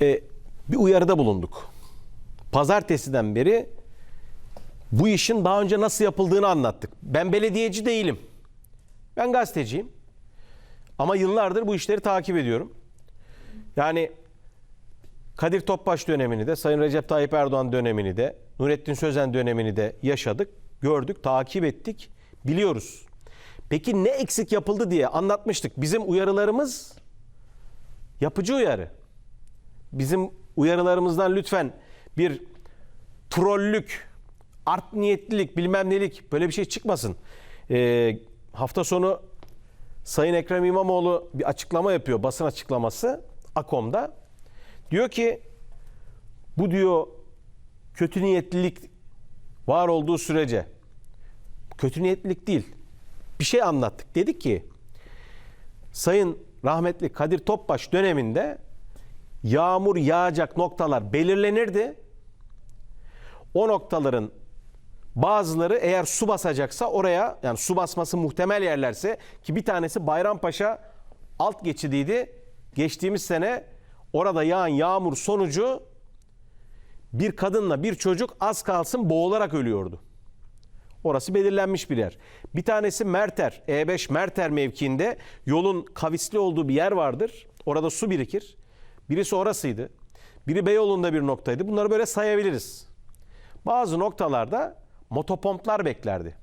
e, bir uyarıda bulunduk. Pazartesiden beri bu işin daha önce nasıl yapıldığını anlattık. Ben belediyeci değilim. Ben gazeteciyim. Ama yıllardır bu işleri takip ediyorum. Yani Kadir Topbaş dönemini de, Sayın Recep Tayyip Erdoğan dönemini de, Nurettin Sözen dönemini de yaşadık, gördük, takip ettik, biliyoruz. Peki ne eksik yapıldı diye anlatmıştık. Bizim uyarılarımız yapıcı uyarı. Bizim uyarılarımızdan lütfen bir trollük, art niyetlilik, bilmem nelik böyle bir şey çıkmasın. Ee, hafta sonu Sayın Ekrem İmamoğlu bir açıklama yapıyor, basın açıklaması AKOM'da. Diyor ki bu diyor kötü niyetlilik var olduğu sürece kötü niyetlilik değil. Bir şey anlattık. Dedik ki Sayın rahmetli Kadir Topbaş döneminde yağmur yağacak noktalar belirlenirdi. O noktaların bazıları eğer su basacaksa oraya yani su basması muhtemel yerlerse ki bir tanesi Bayrampaşa alt geçidiydi. Geçtiğimiz sene orada yağan yağmur sonucu bir kadınla bir çocuk az kalsın boğularak ölüyordu. Orası belirlenmiş bir yer. Bir tanesi Merter, E5 Merter mevkiinde yolun kavisli olduğu bir yer vardır. Orada su birikir. Birisi orasıydı. Biri Beyoğlu'nda bir noktaydı. Bunları böyle sayabiliriz. Bazı noktalarda motopomplar beklerdi.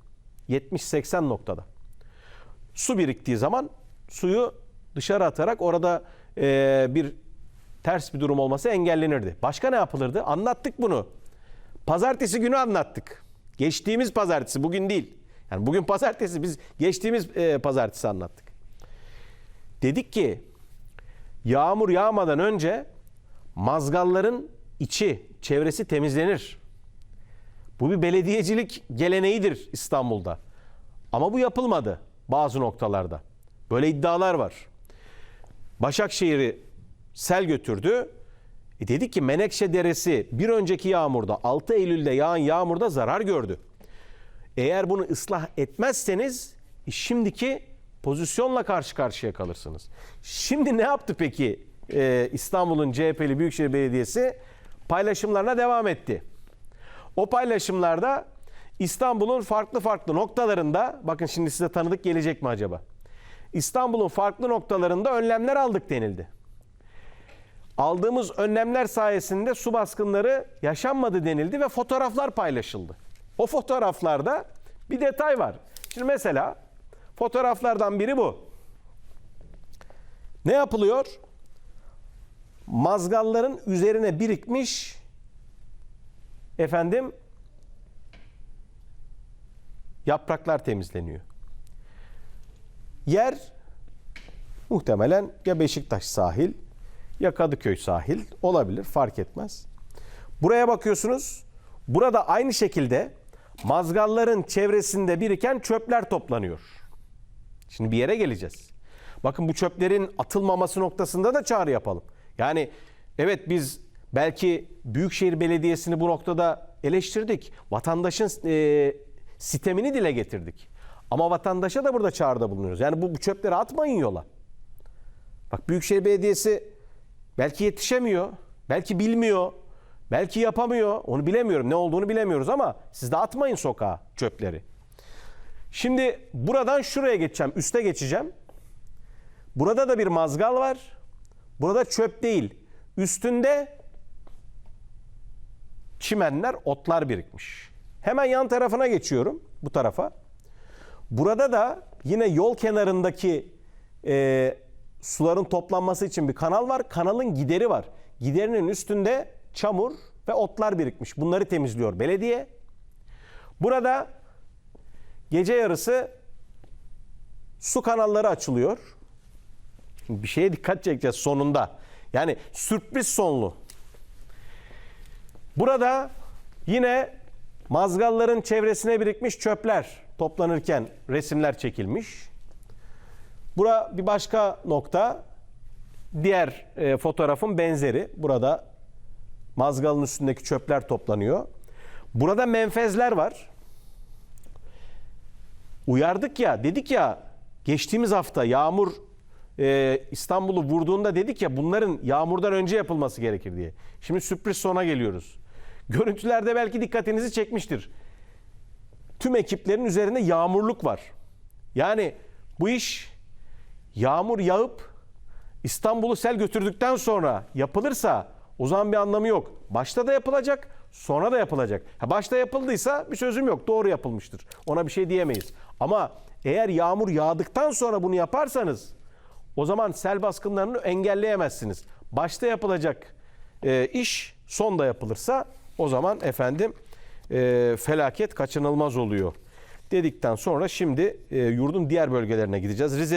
70-80 noktada. Su biriktiği zaman suyu dışarı atarak orada eee, bir ters bir durum olması engellenirdi. Başka ne yapılırdı? Anlattık bunu. Pazartesi günü anlattık. Geçtiğimiz pazartesi bugün değil. Yani bugün pazartesi biz geçtiğimiz e, pazartesi anlattık. Dedik ki yağmur yağmadan önce mazgalların içi, çevresi temizlenir. Bu bir belediyecilik geleneğidir İstanbul'da. Ama bu yapılmadı bazı noktalarda. Böyle iddialar var. Başakşehir'i sel götürdü. E dedik ki Menekşe Deresi bir önceki yağmurda 6 Eylül'de yağan yağmurda zarar gördü. Eğer bunu ıslah etmezseniz e, şimdiki pozisyonla karşı karşıya kalırsınız. Şimdi ne yaptı peki e, İstanbul'un CHP'li Büyükşehir Belediyesi? Paylaşımlarına devam etti. O paylaşımlarda İstanbul'un farklı farklı noktalarında bakın şimdi size tanıdık gelecek mi acaba? İstanbul'un farklı noktalarında önlemler aldık denildi. Aldığımız önlemler sayesinde su baskınları yaşanmadı denildi ve fotoğraflar paylaşıldı. O fotoğraflarda bir detay var. Şimdi mesela fotoğraflardan biri bu. Ne yapılıyor? Mazgalların üzerine birikmiş efendim yapraklar temizleniyor. Yer muhtemelen ya Beşiktaş sahil ya Kadıköy sahil olabilir fark etmez. Buraya bakıyorsunuz. Burada aynı şekilde mazgalların çevresinde biriken çöpler toplanıyor. Şimdi bir yere geleceğiz. Bakın bu çöplerin atılmaması noktasında da çağrı yapalım. Yani evet biz belki Büyükşehir Belediyesi'ni bu noktada eleştirdik. Vatandaşın e, sitemini dile getirdik. Ama vatandaşa da burada çağrıda bulunuyoruz. Yani bu, bu çöpleri atmayın yola. Bak Büyükşehir Belediyesi belki yetişemiyor, belki bilmiyor, belki yapamıyor. Onu bilemiyorum. Ne olduğunu bilemiyoruz ama siz de atmayın sokağa çöpleri. Şimdi buradan şuraya geçeceğim, üste geçeceğim. Burada da bir mazgal var. Burada çöp değil. Üstünde çimenler, otlar birikmiş. Hemen yan tarafına geçiyorum, bu tarafa. Burada da yine yol kenarındaki e, suların toplanması için bir kanal var. Kanalın gideri var. Giderinin üstünde çamur ve otlar birikmiş. Bunları temizliyor belediye. Burada gece yarısı su kanalları açılıyor. Şimdi bir şeye dikkat çekeceğiz sonunda. Yani sürpriz sonlu. Burada yine mazgalların çevresine birikmiş çöpler toplanırken resimler çekilmiş. Bura bir başka nokta. Diğer e, fotoğrafın benzeri. Burada mazgalın üstündeki çöpler toplanıyor. Burada menfezler var. Uyardık ya, dedik ya geçtiğimiz hafta yağmur e, İstanbul'u vurduğunda dedik ya bunların yağmurdan önce yapılması gerekir diye. Şimdi sürpriz sona geliyoruz. Görüntülerde belki dikkatinizi çekmiştir. Tüm ekiplerin üzerinde yağmurluk var. Yani bu iş yağmur yağıp İstanbul'u sel götürdükten sonra yapılırsa o zaman bir anlamı yok. Başta da yapılacak, sonra da yapılacak. Ha, başta yapıldıysa bir sözüm yok. Doğru yapılmıştır. Ona bir şey diyemeyiz. Ama eğer yağmur yağdıktan sonra bunu yaparsanız o zaman sel baskınlarını engelleyemezsiniz. Başta yapılacak e, iş sonda yapılırsa o zaman efendim e, felaket kaçınılmaz oluyor. Dedikten sonra şimdi e, yurdun diğer bölgelerine gideceğiz. Rize